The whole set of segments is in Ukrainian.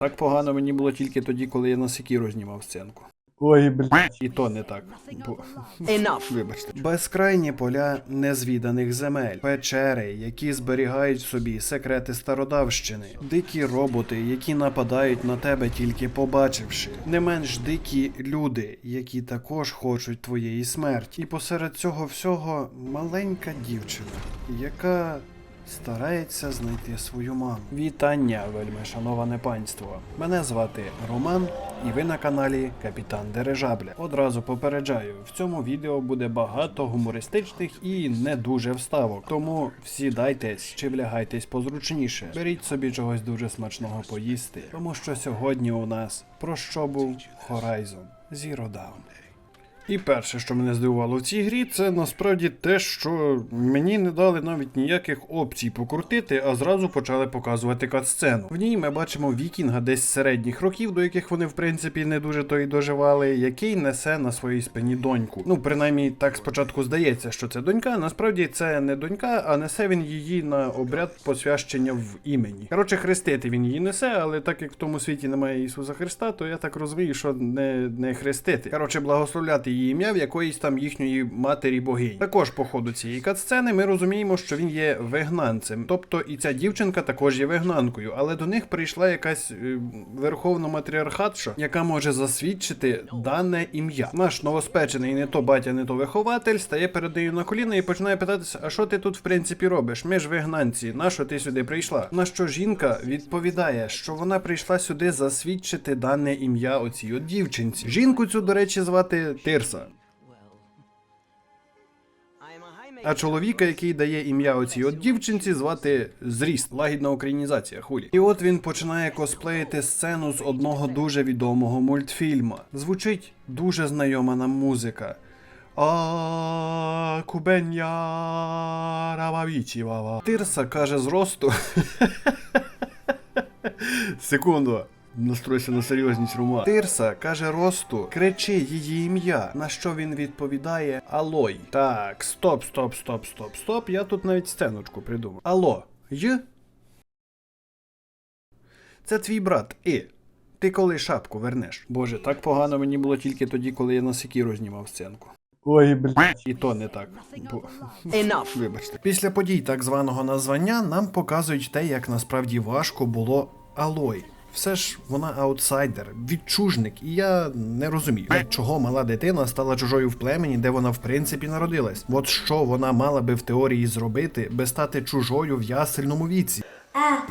Так погано мені було тільки тоді, коли я на секіру знімав сценку. Ой, блядь. І то не так. Бо... Вибачте. Безкрайні поля незвіданих земель, печери, які зберігають в собі секрети стародавщини, дикі роботи, які нападають на тебе тільки побачивши, не менш дикі люди, які також хочуть твоєї смерті. І посеред цього всього маленька дівчина, яка. Старається знайти свою маму. Вітання, вельми шановане панство. Мене звати Роман, і ви на каналі Капітан Дирижабля. Одразу попереджаю, в цьому відео буде багато гумористичних і не дуже вставок. Тому всідайтесь чи влягайтесь позручніше. Беріть собі чогось дуже смачного поїсти, тому що сьогодні у нас про що був Horizon Zero Dawn. І перше, що мене здивувало в цій грі, це насправді те, що мені не дали навіть ніяких опцій покрутити, а зразу почали показувати катсцену. В ній ми бачимо вікінга десь середніх років, до яких вони в принципі не дуже то й доживали, який несе на своїй спині доньку. Ну, принаймні, так спочатку здається, що це донька. Насправді це не донька, а несе він її на обряд посвящення в імені. Коротше, хрестити він її несе, але так як в тому світі немає Ісуса Христа, то я так розумію, що не, не хрестити. Коротше, благословляти її ім'я в якоїсь там їхньої матері богині. Також по ходу цієї катсцени ми розуміємо, що він є вигнанцем. Тобто і ця дівчинка також є вигнанкою, але до них прийшла якась е, верховна матріархатша, яка може засвідчити дане ім'я. Наш новоспечений не то батя, не то вихователь стає перед нею на коліна і починає питатися: а що ти тут в принципі робиш? Ми ж вигнанці, на що ти сюди прийшла? На що жінка відповідає, що вона прийшла сюди засвідчити дане ім'я оцій от дівчинці. Жінку цю, до речі, звати Тирса. А чоловіка, який дає ім'я оцій от дівчинці, звати Зріст, лагідна українізація, хулі. І от він починає косплеїти сцену з одного дуже відомого мультфільма. Звучить дуже знайома нам музика. А кубення рававічі вава. Тирса каже зросту. Секунду. Настройся на серйозність Рома. Тирса каже Росту, кричи її ім'я. На що він відповідає Алой. Так, стоп, стоп, стоп, стоп, стоп. Я тут навіть сценочку придумав. Алло, Й? Це твій брат, І. Ти коли шапку вернеш? Боже, так погано мені було тільки тоді, коли я на секіру знімав сценку. Ой, блядь. І то не так. Бо... Вибачте. Після подій так званого названня нам показують те, як насправді важко було Алой. Все ж вона аутсайдер, відчужник, і я не розумію, чого мала дитина стала чужою в племені, де вона в принципі народилась. От що вона мала би в теорії зробити, би стати чужою в ясельному віці.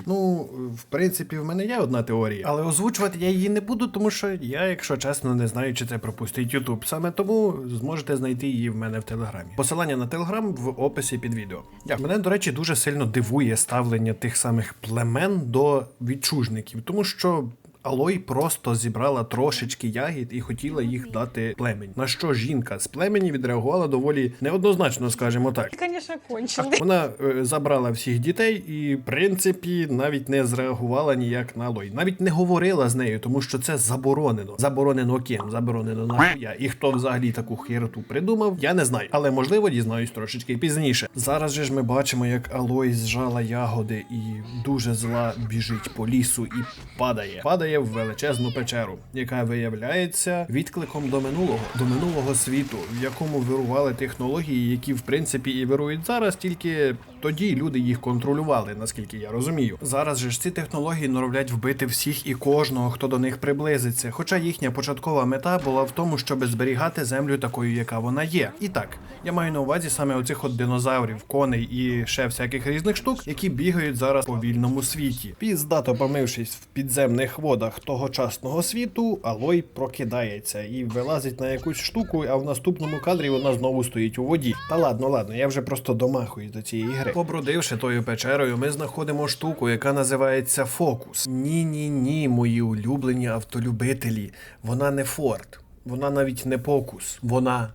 Ну, в принципі, в мене є одна теорія, але озвучувати я її не буду, тому що я, якщо чесно, не знаю, чи це пропустить Ютуб. Саме тому зможете знайти її в мене в телеграмі. Посилання на телеграм в описі під відео. Дякую. Мене, до речі, дуже сильно дивує ставлення тих самих племен до відчужників, тому що. Алой просто зібрала трошечки ягід і хотіла їх дати племені. На що жінка з племені відреагувала доволі неоднозначно, скажімо так. Конечно, конченый. Вона е, забрала всіх дітей і, в принципі, навіть не зреагувала ніяк на Лой. Навіть не говорила з нею, тому що це заборонено. Заборонено ким? Заборонено нахуя. І хто взагалі таку хероту придумав, я не знаю. Але можливо дізнаюсь трошечки пізніше. Зараз же ж ми бачимо, як Алой зжала ягоди і дуже зла біжить по лісу і падає. Падає в величезну печеру, яка виявляється відкликом до минулого, до минулого світу, в якому вирували технології, які в принципі і вирують зараз, тільки тоді люди їх контролювали, наскільки я розумію. Зараз же ж ці технології норовлять вбити всіх і кожного, хто до них приблизиться. Хоча їхня початкова мета була в тому, щоб зберігати землю такою, яка вона є. І так, я маю на увазі саме оцих от динозаврів, коней і ще всяких різних штук, які бігають зараз по вільному світі. Піздато помившись в підземних водах тогочасного світу, Алой прокидається і вилазить на якусь штуку, а в наступному кадрі вона знову стоїть у воді. Та ладно, ладно, я вже просто домахуюсь до цієї гри. Побродивши тою печерою, ми знаходимо штуку, яка називається фокус. Ні, ні, ні, мої улюблені автолюбителі. Вона не Форд, вона навіть не покус. Вона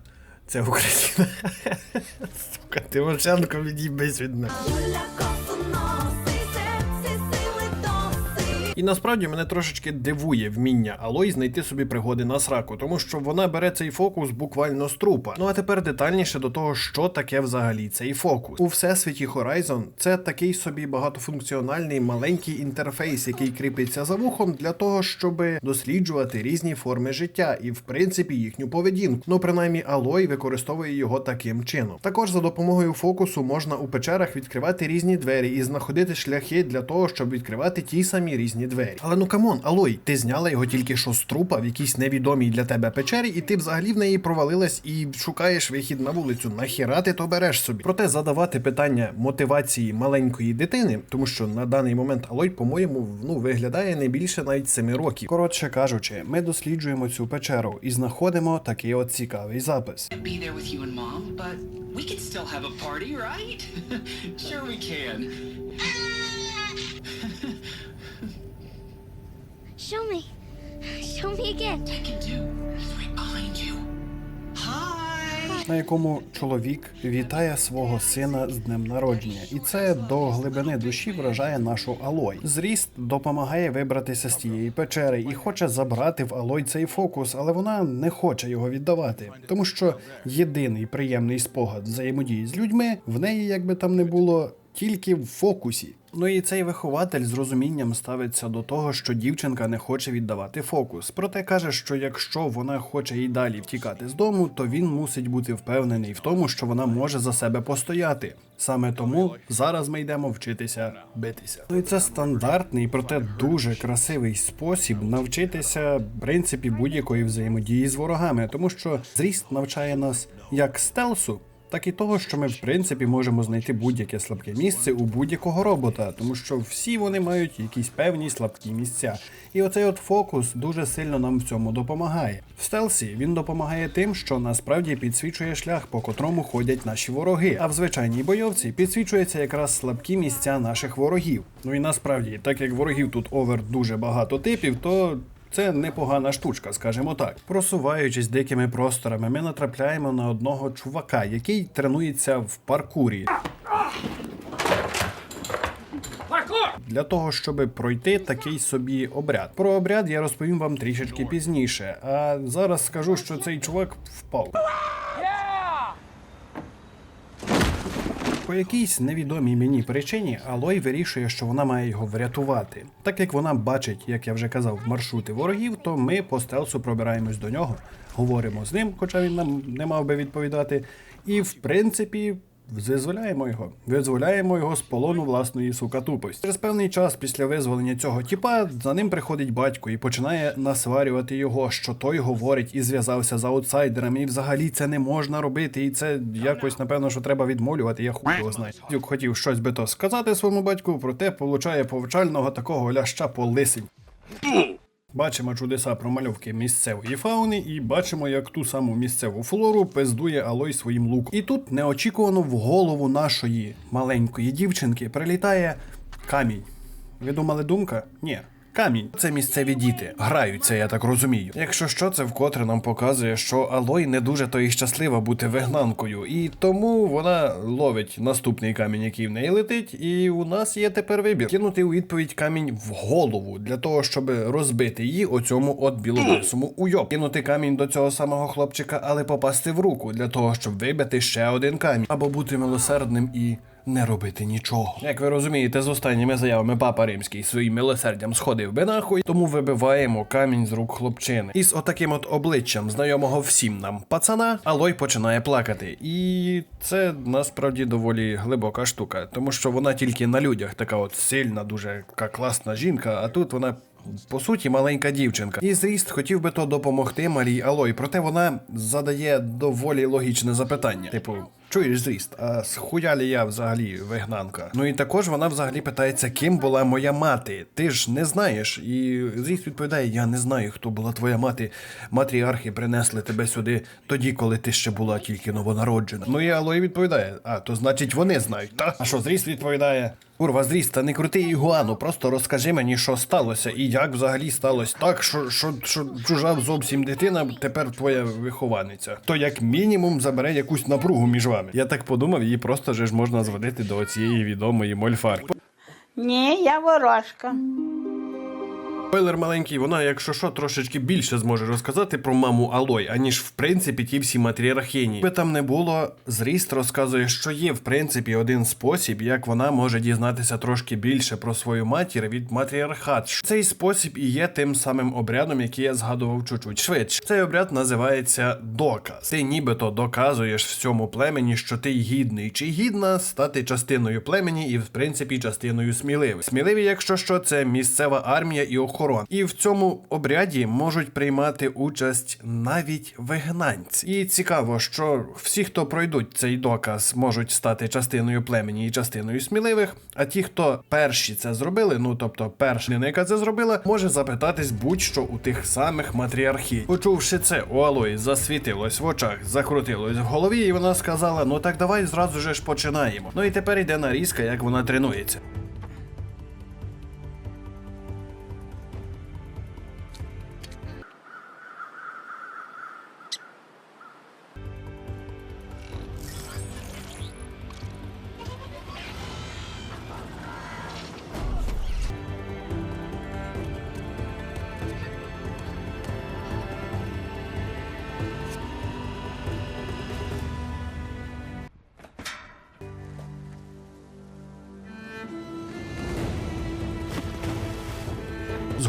це Україна. Сука, Тимошенко відійбись від мене. І насправді мене трошечки дивує вміння Алой знайти собі пригоди на сраку, тому що вона бере цей фокус буквально з трупа. Ну а тепер детальніше до того, що таке взагалі цей фокус. У всесвіті Horizon це такий собі багатофункціональний маленький інтерфейс, який кріпиться за вухом для того, щоб досліджувати різні форми життя і, в принципі, їхню поведінку. Ну, принаймні, Алой використовує його таким чином. Також за допомогою фокусу можна у печерах відкривати різні двері і знаходити шляхи для того, щоб відкривати ті самі різні двері. Але ну камон, Алой, ти зняла його тільки що з трупа в якійсь невідомій для тебе печері, і ти взагалі в неї провалилась і шукаєш вихід на вулицю. Нахіра ти то береш собі? Проте задавати питання мотивації маленької дитини, тому що на даний момент Алой, по-моєму, ну виглядає не більше навіть 7 років. Коротше кажучи, ми досліджуємо цю печеру і знаходимо такий от цікавий запис. We can still have a party, sure we can. Show me. Show me again. Can do. He's right behind you. Hi. на якому чоловік вітає свого сина з днем народження, і це до глибини душі вражає нашу Алой. Зріст допомагає вибратися з тієї печери і хоче забрати в Алой цей фокус, але вона не хоче його віддавати, тому що єдиний приємний спогад взаємодії з людьми в неї, як би там не було, тільки в фокусі. Ну і цей вихователь з розумінням ставиться до того, що дівчинка не хоче віддавати фокус. Проте каже, що якщо вона хоче і далі втікати з дому, то він мусить бути впевнений в тому, що вона може за себе постояти. Саме тому зараз ми йдемо вчитися битися. Ну і це стандартний, проте дуже красивий спосіб навчитися в принципі будь-якої взаємодії з ворогами, тому що зріст навчає нас як стелсу так і того, що ми в принципі можемо знайти будь-яке слабке місце у будь-якого робота, тому що всі вони мають якісь певні слабкі місця. І оцей от фокус дуже сильно нам в цьому допомагає. В стелсі він допомагає тим, що насправді підсвічує шлях, по котрому ходять наші вороги. А в звичайній бойовці підсвічуються якраз слабкі місця наших ворогів. Ну і насправді, так як ворогів тут овер дуже багато типів, то це непогана штучка, скажімо так. Просуваючись дикими просторами, ми натрапляємо на одного чувака, який тренується в паркурі. Для того, щоб пройти такий собі обряд. Про обряд я розповім вам трішечки пізніше. А зараз скажу, що цей чувак впав. По якійсь невідомій мені причині Алой вирішує, що вона має його врятувати. Так як вона бачить, як я вже казав, маршрути ворогів, то ми по стелсу пробираємось до нього, говоримо з ним, хоча він нам не мав би відповідати. І в принципі. Визволяємо його, визволяємо його з полону власної сука тупості. Через певний час після визволення цього тіпа за ним приходить батько і починає насварювати його, що той говорить і зв'язався з аутсайдерами, і взагалі це не можна робити, і це якось напевно, що треба відмолювати. Я хуй його знаю. Дюк хотів щось би то сказати своєму батьку, проте получає повчального такого ляща по лисень. Бачимо чудеса промальовки місцевої фауни і бачимо, як ту саму місцеву флору пиздує Алой своїм луком. І тут неочікувано в голову нашої маленької дівчинки прилітає камінь. Ви думали думка? Ні. Камінь. Це місцеві діти. Граються, я так розумію. Якщо що, це вкотре нам показує, що Алой не дуже то і щаслива бути вигнанкою, і тому вона ловить наступний камінь, який в неї летить, і у нас є тепер вибір кинути у відповідь камінь в голову для того, щоб розбити її оцьому от білобрисому уйоб. Кинути камінь до цього самого хлопчика, але попасти в руку для того, щоб вибити ще один камінь, або бути милосердним і. Не робити нічого. Як ви розумієте, з останніми заявами папа римський своїм милосердям сходив би нахуй, тому вибиваємо камінь з рук хлопчини. І з отаким от обличчям, знайомого всім нам пацана, Алой починає плакати. І це насправді доволі глибока штука, тому що вона тільки на людях така от сильна, дуже класна жінка, а тут вона. По суті, маленька дівчинка. І зріст хотів би то допомогти малій Алой, проте вона задає доволі логічне запитання. Типу, чуєш зріст, а схуялі я взагалі вигнанка. Ну і також вона взагалі питається, ким була моя мати. Ти ж не знаєш. І зріст відповідає: Я не знаю, хто була твоя мати. Матріархи принесли тебе сюди тоді, коли ти ще була тільки новонароджена. Ну і Алой відповідає: А, то значить вони знають, та? А що зріст відповідає? Курва, зріст, та не крути ігуану, просто розкажи мені, що сталося, і як взагалі сталося так, що, що, що чужа зовсім дитина тепер твоя вихованиця. То як мінімум забере якусь напругу між вами. Я так подумав, її просто же ж можна зводити до цієї відомої мольфарки. Ні, я ворожка. Спойлер маленький, вона, якщо що, трошечки більше зможе розказати про маму Алой, аніж в принципі ті всі матріархині. Би там не було, зріст розказує, що є в принципі один спосіб, як вона може дізнатися трошки більше про свою матір від матріархат. Цей спосіб і є тим самим обрядом, який я згадував чуть-чуть швидше. Цей обряд називається доказ. Ти нібито доказуєш всьому племені, що ти гідний чи гідна стати частиною племені і в принципі частиною сміливих. Сміливі, якщо що, це місцева армія і охорона. І в цьому обряді можуть приймати участь навіть вигнанці. І цікаво, що всі, хто пройдуть цей доказ, можуть стати частиною племені і частиною сміливих. А ті, хто перші це зробили, ну тобто перша людина, яка це зробила, може запитатись будь-що у тих самих матріархів. Почувши це, у Алої засвітилось в очах, закрутилось в голові, і вона сказала: Ну так давай зразу же ж починаємо. Ну і тепер йде нарізка, як вона тренується.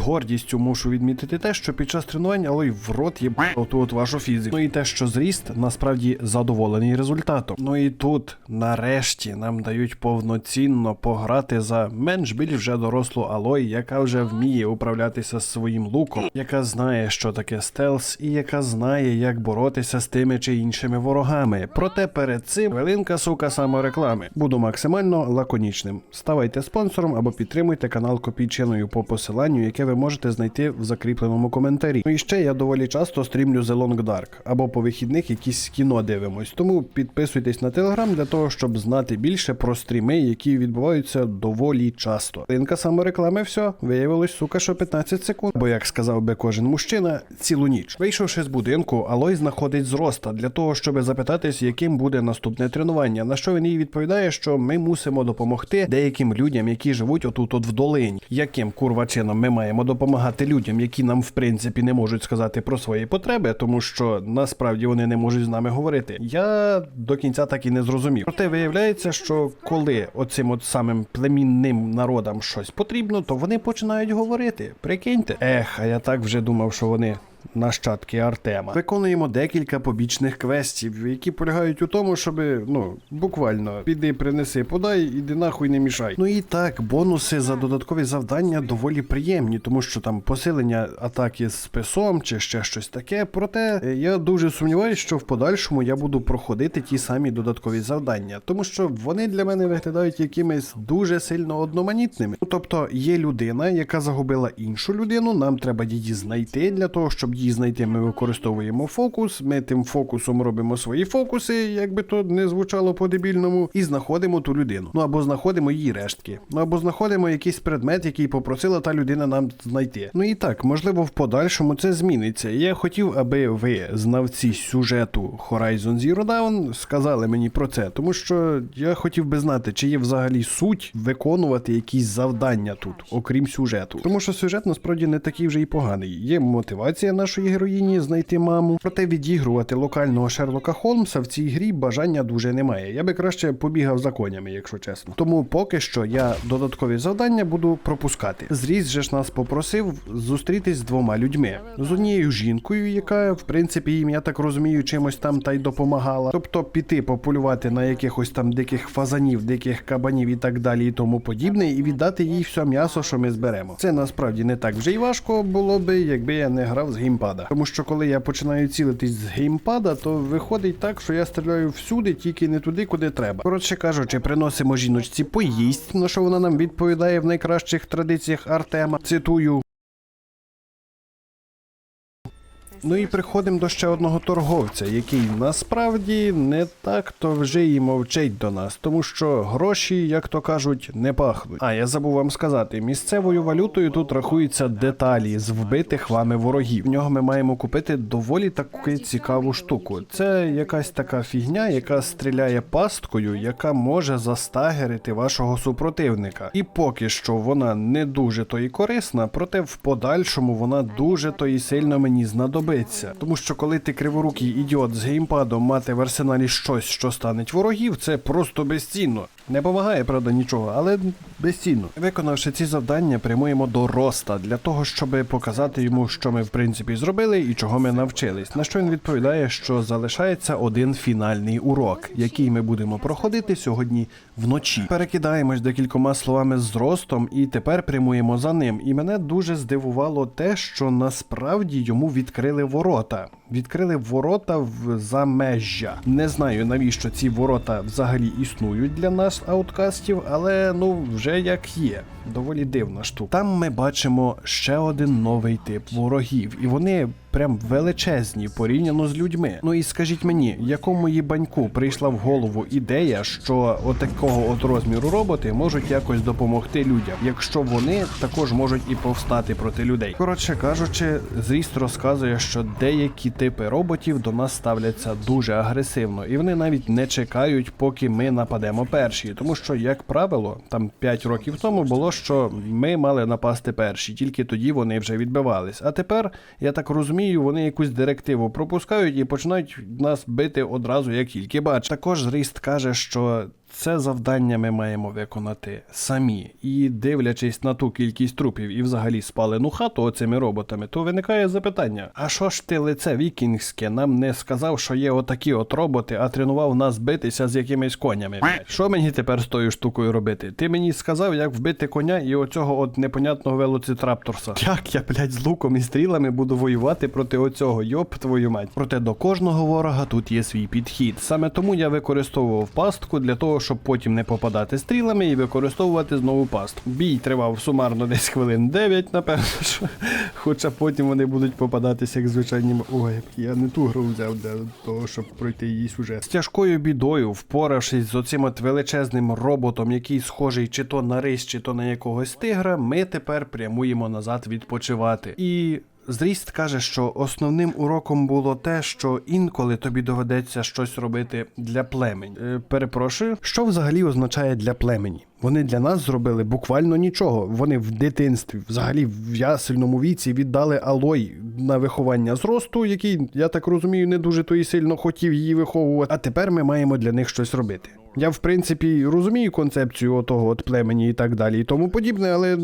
Гордістю мушу відмітити те, що під час тренувань Алой в рот є оту от вашу фізику. Ну і те, що зріст насправді задоволений результатом. Ну і тут, нарешті, нам дають повноцінно пограти за менш більш вже дорослу Алой, яка вже вміє управлятися своїм луком, яка знає, що таке стелс, і яка знає, як боротися з тими чи іншими ворогами. Проте перед цим хвилинка сука самореклами. Буду максимально лаконічним. Ставайте спонсором або підтримуйте канал копійчиною по посиланню, яке ви можете знайти в закріпленому коментарі. Ну і ще я доволі часто стрімлю The Long Dark або по вихідних якісь кіно дивимось. Тому підписуйтесь на телеграм для того, щоб знати більше про стріми, які відбуваються доволі часто. Хвилинка самореклами, все виявилось, сука, що 15 секунд. Бо як сказав би кожен мужчина, цілу ніч. Вийшовши з будинку, Алой знаходить зроста для того, щоб запитатись, яким буде наступне тренування. На що він їй відповідає, що ми мусимо допомогти деяким людям, які живуть отут от в долині. Яким курва чином ми маємо допомагати людям, які нам в принципі не можуть сказати про свої потреби, тому що насправді вони не можуть з нами говорити. Я до кінця так і не зрозумів. Проте виявляється, що коли оцим от самим племінним народам щось потрібно, то вони починають говорити. Прикиньте, ех, а я так вже думав, що вони нащадки Артема. Виконуємо декілька побічних квестів, які полягають у тому, щоб ну буквально піди, принеси, подай, іди нахуй не мішай. Ну і так, бонуси за додаткові завдання доволі приємні, тому що там посилення атаки з списом чи ще щось таке. Проте е, я дуже сумніваюся, що в подальшому я буду проходити ті самі додаткові завдання, тому що вони для мене виглядають якимись дуже сильно одноманітними. Ну, тобто є людина, яка загубила іншу людину. Нам треба її знайти для того, щоб її знайти. Ми використовуємо фокус. Ми тим фокусом робимо свої фокуси, як би то не звучало по-дебільному, і знаходимо ту людину. Ну або знаходимо її рештки, ну або знаходимо якийсь предмет, який попросила та людина нам знайти. Ну і так, можливо, в подальшому це зміниться. Я хотів, аби ви, знавці сюжету Horizon Zero Dawn, сказали мені про це, тому що я хотів би знати, чи є взагалі суть виконувати якісь завдання тут, окрім сюжету. Тому що сюжет насправді не такий вже й поганий. Є мотивація нашої героїні знайти маму, проте відігрувати локального Шерлока Холмса в цій грі бажання дуже немає. Я би краще побігав за конями, якщо чесно. Тому поки що я додаткові завдання буду пропускати. Зріз же ж нас попросив зустрітись з двома людьми: з однією жінкою, яка, в принципі, їм, я так розумію, чимось там та й допомагала. Тобто піти пополювати на якихось там диких фазанів, диких кабанів і так далі, і тому подібне, і віддати їй все м'ясо, що ми зберемо. Це насправді не так вже й важко було би, якби я не грав з геймпада. Тому що коли я починаю цілитись з геймпада, то виходить так, що я стріляю всюди, тільки не туди, куди треба. Коротше кажучи, приносимо жіночці поїсть, на що вона нам відповідає в найкращих традиціях Артема. Цитую. Ну і приходимо до ще одного торговця, який насправді не так то вже і мовчить до нас, тому що гроші, як то кажуть, не пахнуть. А я забув вам сказати, місцевою валютою тут рахуються деталі з вбитих вами ворогів. В нього ми маємо купити доволі таку цікаву штуку. Це якась така фігня, яка стріляє пасткою, яка може застагерити вашого супротивника. І поки що вона не дуже то і корисна, проте в подальшому вона дуже то і сильно мені знадобиться. Тому що коли ти криворукий ідіот з геймпадом мати в арсеналі щось, що станеть ворогів, це просто безцінно. Не допомагає, правда, нічого, але безцінно. Виконавши ці завдання, прямуємо до Роста для того, щоб показати йому, що ми в принципі зробили і чого ми навчились. На що він відповідає, що залишається один фінальний урок, який ми будемо проходити сьогодні вночі. Перекидаємось декількома словами з Ростом, і тепер прямуємо за ним. І мене дуже здивувало те, що насправді йому відкрили ворота. Відкрили ворота в замежжя. Не знаю навіщо ці ворота взагалі існують для нас, ауткастів, але ну вже як є. Доволі дивна штука. Там ми бачимо ще один новий тип ворогів, і вони прям величезні порівняно з людьми. Ну і скажіть мені, якому їбаньку прийшла в голову ідея, що отакого от розміру роботи можуть якось допомогти людям, якщо вони також можуть і повстати проти людей. Коротше кажучи, зріст розказує, що деякі типи роботів до нас ставляться дуже агресивно, і вони навіть не чекають, поки ми нападемо перші, тому що, як правило, там 5 років тому було, що ми мали напасти перші, тільки тоді вони вже відбивались. А тепер, я так розумію, вони якусь директиву пропускають і починають нас бити одразу, як тільки бачать. Також зріст каже, що. Це завдання ми маємо виконати самі. І дивлячись на ту кількість трупів і взагалі спалену хату оцими роботами, то виникає запитання: а що ж ти лице вікінгське нам не сказав, що є отакі от роботи, а тренував нас битися з якимись конями? Що мені тепер з тою штукою робити? Ти мені сказав, як вбити коня і оцього от непонятного велоцитрапторса. Як я, блядь, з луком і стрілами буду воювати проти оцього, йоп твою мать. Проте до кожного ворога тут є свій підхід. Саме тому я використовував пастку для того, щоб потім не попадати стрілами і використовувати знову пастку. Бій тривав сумарно десь хвилин 9, напевно, що. Хоча потім вони будуть попадатися як звичайні. Ой, я не ту гру взяв для того, щоб пройти її сюжет. З тяжкою бідою, впоравшись з оцим от величезним роботом, який схожий чи то на рись, чи то на якогось тигра, ми тепер прямуємо назад відпочивати. І Зріст каже, що основним уроком було те, що інколи тобі доведеться щось робити для племені. Е, перепрошую, що взагалі означає для племені? Вони для нас зробили буквально нічого. Вони в дитинстві, взагалі в ясельному віці, віддали Алой на виховання зросту, який, я так розумію, не дуже то і сильно хотів її виховувати. А тепер ми маємо для них щось робити. Я, в принципі, розумію концепцію отого от племені і так далі, і тому подібне, але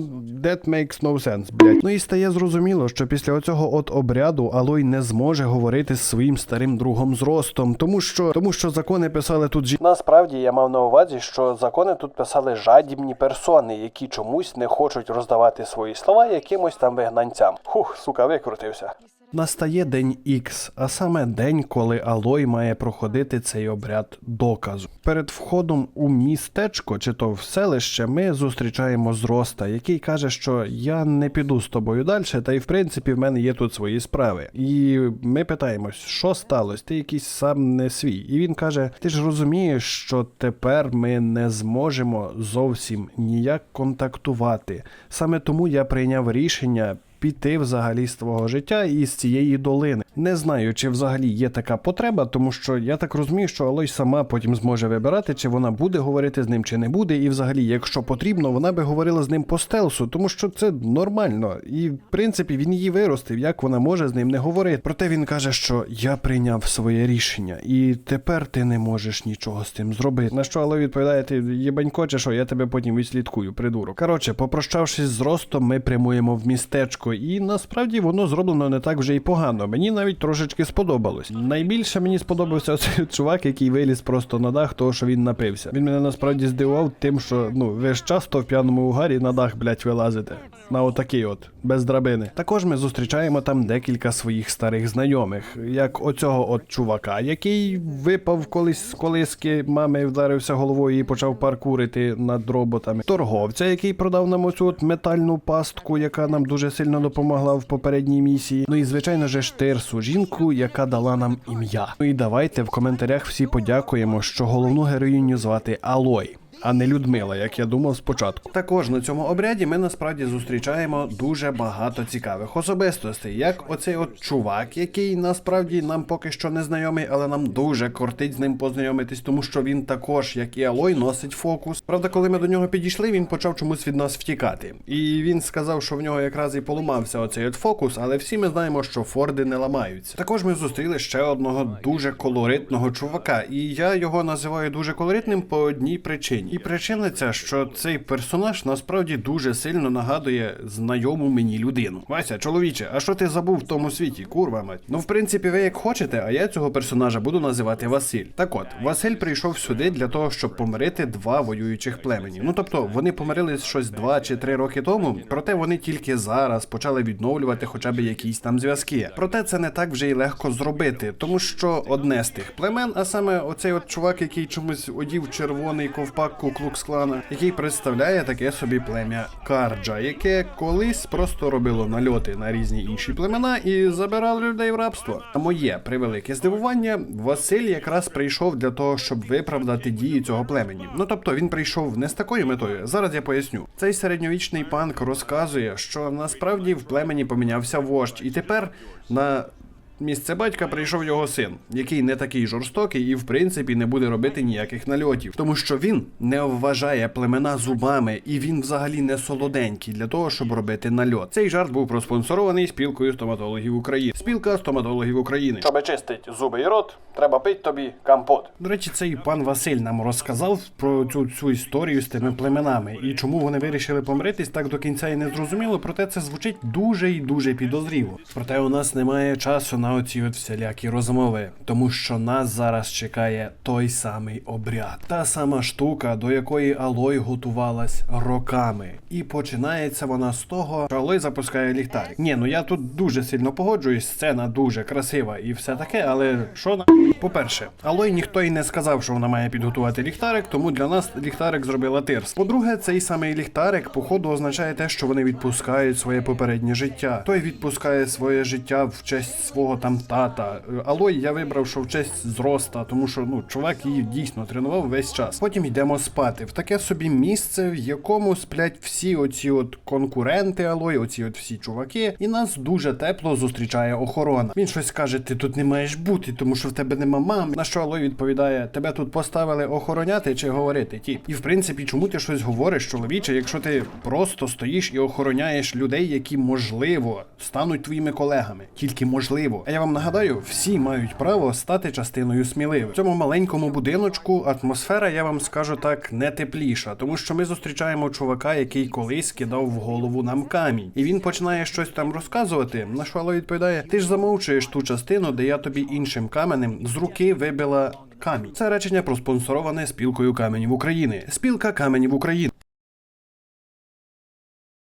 that makes no sense, блять. Ну і стає зрозуміло, що після оцього от обряду Алой не зможе говорити з своїм старим другом зростом, тому що тому що закони писали тут жі... Насправді я мав на увазі, що закони тут писали жадібні персони, які чомусь не хочуть роздавати свої слова якимось там вигнанцям. Хух, сука, викрутився. Настає день Х, а саме день, коли Алой має проходити цей обряд доказу. Перед входом у містечко чи то в селище ми зустрічаємо зроста, який каже, що я не піду з тобою далі, та й в принципі в мене є тут свої справи. І ми питаємось, що сталося? Ти якийсь сам не свій. І він каже: Ти ж розумієш, що тепер ми не зможемо зовсім ніяк контактувати. Саме тому я прийняв рішення піти взагалі з твого життя і з цієї долини. Не знаю, чи взагалі є така потреба, тому що я так розумію, що Алой сама потім зможе вибирати, чи вона буде говорити з ним, чи не буде. І взагалі, якщо потрібно, вона би говорила з ним по стелсу, тому що це нормально. І в принципі він її виростив, як вона може з ним не говорити. Проте він каже, що я прийняв своє рішення, і тепер ти не можеш нічого з цим зробити. На що Алой відповідає, ти єбанько, чи що я тебе потім відслідкую, придурок. Коротше, попрощавшись з ростом, ми прямуємо в містечко, і насправді воно зроблено не так вже й погано. Мені навіть трошечки сподобалось. Найбільше мені сподобався оцей чувак, який виліз просто на дах, того що він напився. Він мене насправді здивував тим, що ну ви ж часто в п'яному угарі на дах, блять, вилазите. На отакий от, без драбини. Також ми зустрічаємо там декілька своїх старих знайомих, як оцього от чувака, який випав колись з колиски мами, вдарився головою і почав паркурити над роботами. Торговця, який продав нам оцю от метальну пастку, яка нам дуже сильно допомогла в попередній місії. Ну і звичайно ж Тирсу, жінку, яка дала нам ім'я. Ну і давайте в коментарях всі подякуємо, що головну героїню звати Алой. А не Людмила, як я думав спочатку. Також на цьому обряді ми насправді зустрічаємо дуже багато цікавих особистостей, як оцей от чувак, який насправді нам поки що не знайомий, але нам дуже кортить з ним познайомитись, тому що він також, як і Алой, носить фокус. Правда, коли ми до нього підійшли, він почав чомусь від нас втікати. І він сказав, що в нього якраз і поламався оцей от фокус, але всі ми знаємо, що Форди не ламаються. Також ми зустріли ще одного дуже колоритного чувака, і я його називаю дуже колоритним по одній причині. І причина ця, що цей персонаж насправді дуже сильно нагадує знайому мені людину. Вася, чоловіче, а що ти забув в тому світі? Курва мать. Ну, в принципі, ви як хочете, а я цього персонажа буду називати Василь. Так от, Василь прийшов сюди для того, щоб помирити два воюючих племені. Ну тобто, вони помирились щось два чи три роки тому, проте вони тільки зараз почали відновлювати хоча б якісь там зв'язки. Проте це не так вже й легко зробити, тому що одне з тих племен, а саме оцей от чувак, який чомусь одів червоний ковпак Куклукс клана, який представляє таке собі плем'я Карджа, яке колись просто робило нальоти на різні інші племена і забирало людей в рабство. На моє превелике здивування, Василь якраз прийшов для того, щоб виправдати дії цього племені. Ну тобто він прийшов не з такою метою. Зараз я поясню. Цей середньовічний панк розказує, що насправді в племені помінявся вождь, і тепер на Місце батька прийшов його син, який не такий жорстокий і в принципі не буде робити ніяких нальотів, тому що він не вважає племена зубами, і він взагалі не солоденький для того, щоб робити нальот. Цей жарт був проспонсорований спілкою стоматологів України. Спілка стоматологів України. Щоб чистить зуби і рот, треба пити тобі компот. До речі, цей пан Василь нам розказав про цю цю історію з тими племенами і чому вони вирішили помиритись, так до кінця і не зрозуміло. Проте це звучить дуже і дуже підозріло. Проте у нас немає часу на оці от всілякі розмови, тому що нас зараз чекає той самий обряд. Та сама штука, до якої Алой готувалась роками. І починається вона з того, що Алой запускає ліхтарик. Ні, ну я тут дуже сильно погоджуюсь, сцена дуже красива і все таке, але що на по-перше, Алой ніхто й не сказав, що вона має підготувати ліхтарик, тому для нас ліхтарик зробила Тирс. По-друге, цей самий ліхтарик, походу, означає те, що вони відпускають своє попереднє життя. Той відпускає своє життя в честь свого там тата. Алой я вибрав, що в честь зроста, тому що ну чувак її дійсно тренував весь час. Потім йдемо спати в таке собі місце, в якому сплять всі оці от конкуренти Алой, оці от всі чуваки, і нас дуже тепло зустрічає охорона. Він щось каже: ти тут не маєш бути, тому що в тебе нема мам. На що Алой відповідає: тебе тут поставили охороняти чи говорити? Ті. І в принципі, чому ти щось говориш, чоловіче, якщо ти просто стоїш і охороняєш людей, які можливо стануть твоїми колегами, тільки можливо. А я вам нагадаю, всі мають право стати частиною сміливих. В цьому маленькому будиночку атмосфера, я вам скажу так, не тепліша, тому що ми зустрічаємо чувака, який колись кидав в голову нам камінь, і він починає щось там розказувати. На що Алла відповідає: Ти ж замовчуєш ту частину, де я тобі іншим каменем з руки вибила. Камінь це речення проспонсороване спілкою каменів України. Спілка каменів України.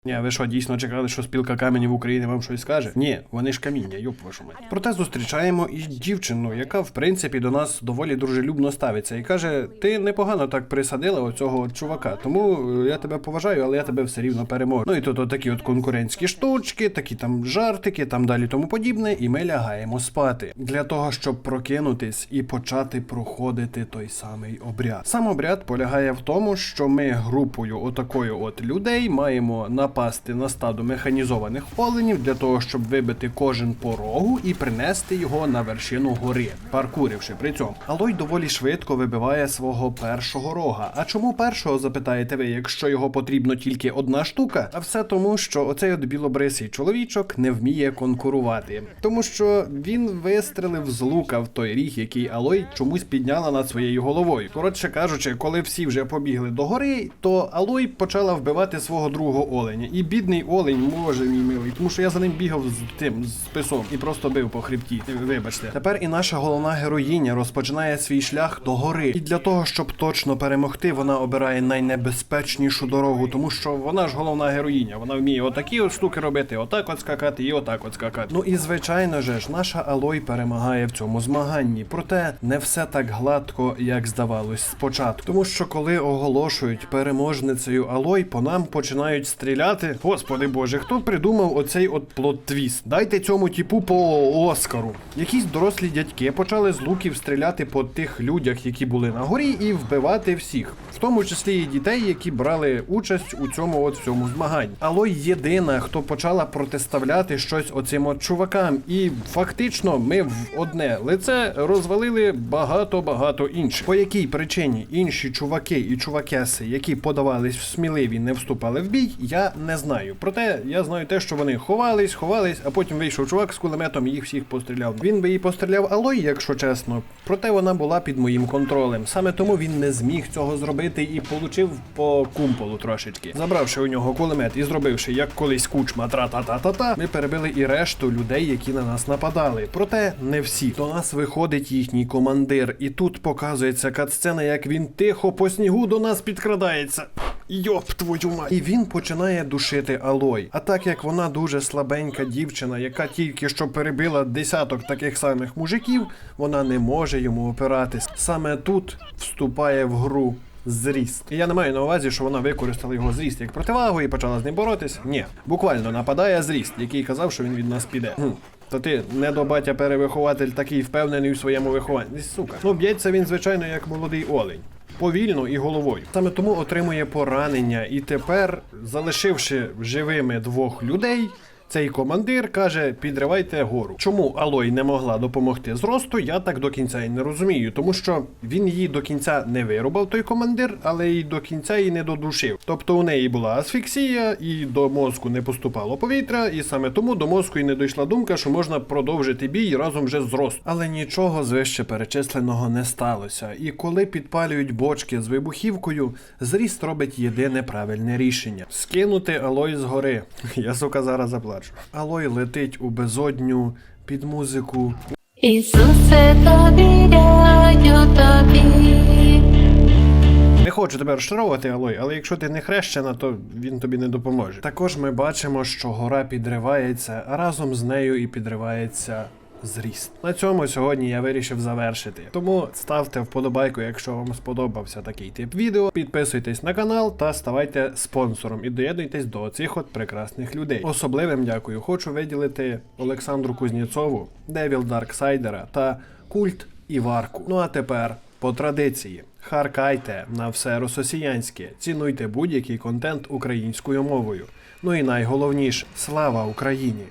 Ні, ви що, дійсно чекали, що спілка каменів України вам щось скаже? Ні, вони ж каміння, юп вашу мать. Проте зустрічаємо і дівчину, яка в принципі до нас доволі дружелюбно ставиться і каже: ти непогано так присадила оцього от чувака, тому е, я тебе поважаю, але я тебе все рівно переможу. Ну і тут такі от конкурентські штучки, такі там жартики, там далі тому подібне, і ми лягаємо спати для того, щоб прокинутись і почати проходити той самий обряд. Сам обряд полягає в тому, що ми групою отакою от людей маємо напасти на стадо механізованих оленів для того, щоб вибити кожен по рогу і принести його на вершину гори, паркуривши при цьому. Алой доволі швидко вибиває свого першого рога. А чому першого запитаєте ви, якщо його потрібно тільки одна штука? А все тому, що оцей от білобрисий чоловічок не вміє конкурувати, тому що він вистрелив з лука в той ріг, який Алой чомусь підняла над своєю головою. Коротше кажучи, коли всі вже побігли до гори, то Алой почала вбивати свого другого оленя. І бідний олень може мій милий, тому що я за ним бігав з тим з писом і просто бив по хребті. Вибачте. Тепер і наша головна героїня розпочинає свій шлях до гори. І для того, щоб точно перемогти, вона обирає найнебезпечнішу дорогу, тому що вона ж головна героїня. Вона вміє отакі от штуки робити, отак от скакати і отак от скакати. Ну і звичайно же ж, наша Алой перемагає в цьому змаганні. Проте не все так гладко, як здавалось спочатку. Тому що коли оголошують переможницею Алой, по нам починають стріляти. Стріляти. Господи Боже, хто придумав оцей от плот-твіст? Дайте цьому типу по Оскару. Якісь дорослі дядьки почали з луків стріляти по тих людях, які були на горі, і вбивати всіх, в тому числі і дітей, які брали участь у цьому от всьому змаганні. Алой єдина, хто почала протиставляти щось оцим от чувакам, і фактично ми в одне лице розвалили багато-багато інших. По якій причині інші чуваки і чувакеси, які подавались в сміливі, не вступали в бій, я не знаю. Проте я знаю те, що вони ховались, ховались, а потім вийшов чувак з кулеметом і їх всіх постріляв. Він би її постріляв Алой, якщо чесно. Проте вона була під моїм контролем. Саме тому він не зміг цього зробити і получив по кумполу трошечки. Забравши у нього кулемет і зробивши як колись кучма тра-та-та-та-та, ми перебили і решту людей, які на нас нападали. Проте не всі. До нас виходить їхній командир, і тут показується катсцена, як він тихо по снігу до нас підкрадається. Йоп, твою мать. І він починає душити Алой. А так як вона дуже слабенька дівчина, яка тільки що перебила десяток таких самих мужиків, вона не може йому опиратись. Саме тут вступає в гру. Зріст. І я не маю на увазі, що вона використала його зріст як противагу і почала з ним боротись. Ні, буквально нападає зріст, який казав, що він від нас піде. Хм. То ти недобатя перевихователь такий впевнений у своєму вихованні. Сука. Ну б'ється він, звичайно, як молодий олень. Повільно і головою. Саме тому отримує поранення, і тепер, залишивши живими двох людей, цей командир каже: підривайте гору. Чому Алой не могла допомогти зросту, я так до кінця і не розумію, тому що він її до кінця не вирубав, той командир, але й до кінця її не додушив. Тобто у неї була асфіксія, і до мозку не поступало повітря, і саме тому до мозку і не дійшла думка, що можна продовжити бій разом вже з. Але нічого з вище перечисленого не сталося. І коли підпалюють бочки з вибухівкою, зріст робить єдине правильне рішення: скинути Алой з гори. Я сука зараз заплачу. Алой летить у безодню під музику. Ісусе, довіряю тобі. Не хочу тебе розчаровувати, Алой, але якщо ти не хрещена, то він тобі не допоможе. Також ми бачимо, що гора підривається, а разом з нею і підривається. Зріст. На цьому сьогодні я вирішив завершити. Тому ставте вподобайку, якщо вам сподобався такий тип відео. Підписуйтесь на канал та ставайте спонсором і доєднуйтесь до цих от прекрасних людей. Особливим дякую. Хочу виділити Олександру Кузнєцову, Девіл Дарксайдера та Культ Іварку. Ну а тепер по традиції. Харкайте на все рососіянське, цінуйте будь-який контент українською мовою. Ну і найголовніше слава Україні!